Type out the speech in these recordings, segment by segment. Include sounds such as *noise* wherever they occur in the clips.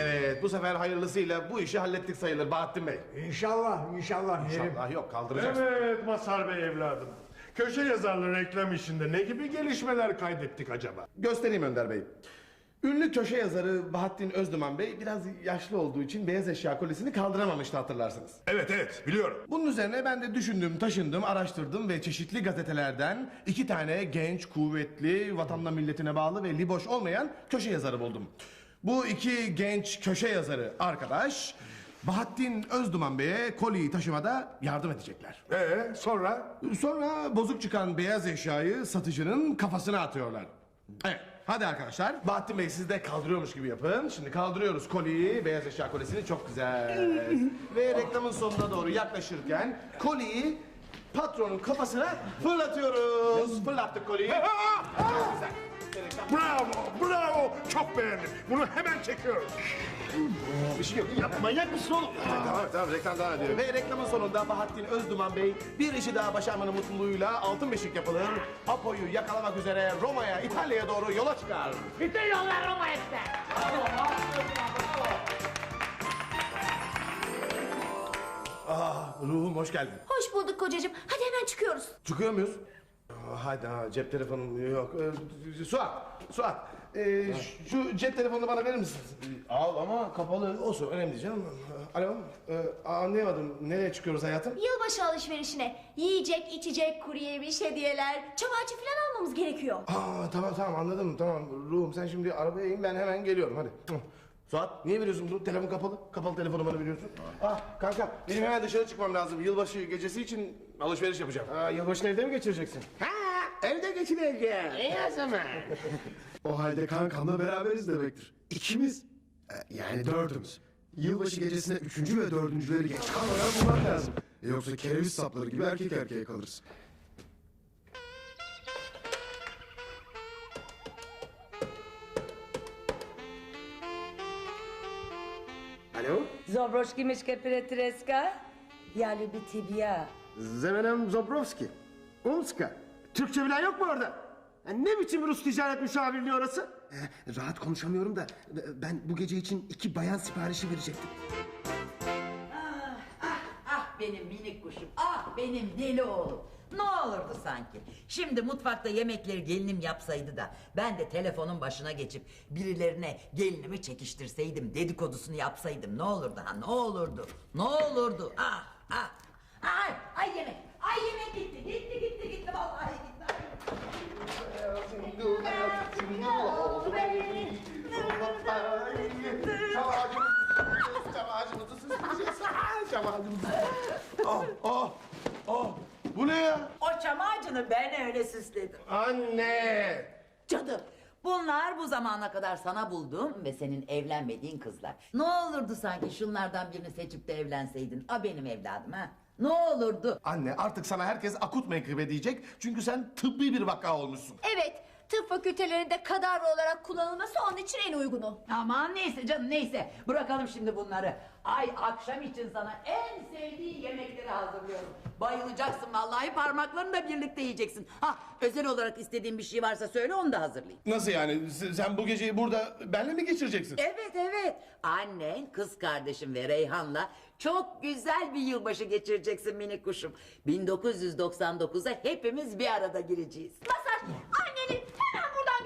Evet bu sefer hayırlısıyla bu işi hallettik sayılır Bahattin Bey. İnşallah, inşallah. Yerim. İnşallah yok kaldıracaksın. Evet Mazhar Bey evladım. Köşe yazarlı reklam işinde ne gibi gelişmeler kaydettik acaba? Göstereyim Önder Bey. Ünlü köşe yazarı Bahattin Özduman Bey biraz yaşlı olduğu için beyaz eşya kolisini kaldıramamıştı hatırlarsınız. Evet evet biliyorum. Bunun üzerine ben de düşündüm, taşındım, araştırdım ve çeşitli gazetelerden iki tane genç, kuvvetli, vatanla milletine bağlı ve liboş olmayan köşe yazarı buldum. Bu iki genç köşe yazarı arkadaş Bahattin Özduman Bey'e koliyi taşımada yardım edecekler. Ee sonra? Sonra bozuk çıkan beyaz eşyayı satıcının kafasına atıyorlar. Evet. Hadi arkadaşlar. Bahattin Bey siz de kaldırıyormuş gibi yapın. Şimdi kaldırıyoruz koliyi, beyaz eşya kolisini çok güzel. *laughs* Ve reklamın sonuna doğru yaklaşırken koliyi patronun kafasına fırlatıyoruz. Fırlattık koliyi. *laughs* Çok güzel. Bravo bravo çok beğendim. Bunu hemen çekiyorum. Bir şey yok. Ya manyak mısın oğlum? Tamam tamam reklam devam ediyor. Ve reklamın sonunda Bahattin Özduman Bey bir işi daha başarmanın mutluluğuyla altın beşik yapılır. Apo'yu yakalamak üzere Roma'ya, İtalya'ya doğru yola çıkar. Bütün yollar Roma'ya gider. Ah ruhum hoş geldin. Hoş bulduk kocacığım. Hadi hemen çıkıyoruz. Çıkıyor muyuz? Aa, Hadi ha cep telefonum yok. Ee, Suat, Suat. ee, şu cep telefonunu bana verir misin? Al ama kapalı. Olsun önemli değil canım. Alo, ee, anlayamadım. Nereye çıkıyoruz hayatım? Yılbaşı alışverişine. Yiyecek, içecek, kuru yemiş, hediyeler, çam ağacı falan almamız gerekiyor. Aa tamam tamam anladım tamam. Ruhum sen şimdi arabaya in ben hemen geliyorum hadi. Suat niye veriyorsun bunu? Telefon kapalı. Kapalı telefonu bana veriyorsun. Ah kanka benim hemen dışarı çıkmam lazım. Yılbaşı gecesi için alışveriş yapacağım. Aa, yılbaşını evde mi geçireceksin? Ha evde geçireceğim. İyi o zaman. O halde kankamla beraberiz demektir. İkimiz, e, yani dördümüz. Yılbaşı gecesine üçüncü ve dördüncüleri geç kalmadan bulmak lazım. Yoksa kereviz sapları gibi erkek erkeğe kalırız. Zobroşki mişke pretreska. Yani bir tibya. Zemenem Zobrovski. Umska. Türkçe bilen yok mu orada? Ne biçim Rus ticaret müşavirliği orası? Ee, rahat konuşamıyorum da ben bu gece için iki bayan siparişi verecektim. Ah, ah, ah benim minik kuşum. Ah benim deli oğlum. Ne olurdu sanki? Şimdi mutfakta yemekleri gelinim yapsaydı da ben de telefonun başına geçip birilerine gelinimi çekiştirseydim, dedikodusunu yapsaydım ne olurdu ha? Ne olurdu? Ne olurdu? Ah ah. Ay, ay yemek. Ay yemek gitti. Gitti gitti gitti vallahi gitti. Oh, oh, oh. Ya? O çam ağacını ben öyle süsledim. Anne. Canım bunlar bu zamana kadar sana bulduğum ve senin evlenmediğin kızlar. Ne olurdu sanki şunlardan birini seçip de evlenseydin. A benim evladım ha. Ne olurdu? Anne artık sana herkes akut menkıbe diyecek. Çünkü sen tıbbi bir vaka olmuşsun. Evet, tıp fakültelerinde kadavra olarak kullanılması onun için en uygunu. Aman neyse canım neyse. Bırakalım şimdi bunları. Ay akşam için sana en sevdiğin yemekleri hazırlıyorum. Bayılacaksın vallahi parmaklarını da birlikte yiyeceksin. Ha özel olarak istediğin bir şey varsa söyle onu da hazırlayayım. Nasıl yani? S- Sen bu geceyi burada benle mi geçireceksin? Evet evet. Annen, kız kardeşim ve Reyhan'la çok güzel bir yılbaşı geçireceksin minik kuşum. 1999'a hepimiz bir arada gireceğiz. Masar, anneni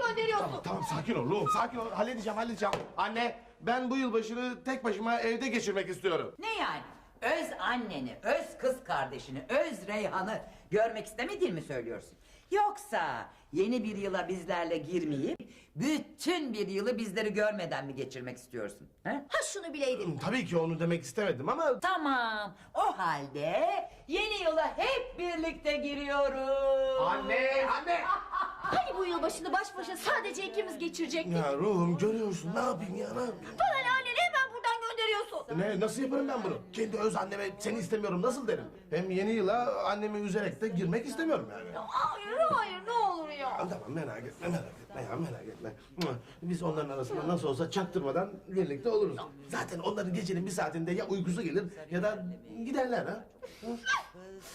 hemen buradan gönderiyorsun. Tamam sakin ol ruhum sakin ol. Halledeceğim halledeceğim. Anne ben bu yılbaşını tek başıma evde geçirmek istiyorum. Ne yani? Öz anneni, öz kız kardeşini, öz Reyhan'ı görmek istemediğini mi söylüyorsun? Yoksa yeni bir yıla bizlerle girmeyip bütün bir yılı bizleri görmeden mi geçirmek istiyorsun? He? Ha şunu bileydim. Tabii ki onu demek istemedim ama... Tamam. O halde yeni yıla hep birlikte giriyoruz. Anne anne. Hani bu yılbaşını baş başa sadece ikimiz geçirecektik? Ya ruhum görüyorsun ne yapayım ya ne yapayım? Bana ne anneni hemen buradan gönderiyorsun. Ne, nasıl yaparım ben bunu? Kendi öz anneme seni istemiyorum nasıl derim? Hem yeni yıla annemi üzerek de girmek istemiyorum yani. Hayır, hayır ne olur ya. Tamam merak etme merak etme ya merak etme. Biz onların arasında nasıl olsa çaktırmadan birlikte oluruz. Zaten onların gecenin bir saatinde ya uykusu gelir ya da giderler ha. Hı?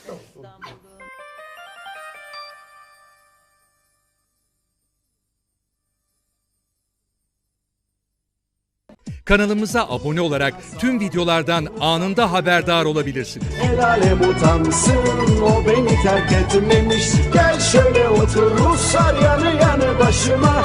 Tamam. Kanalımıza abone olarak tüm videolardan anında haberdar olabilirsiniz. El alem utansın o beni terk etmemiş Gel şöyle otur Ruslar yanı yanı başıma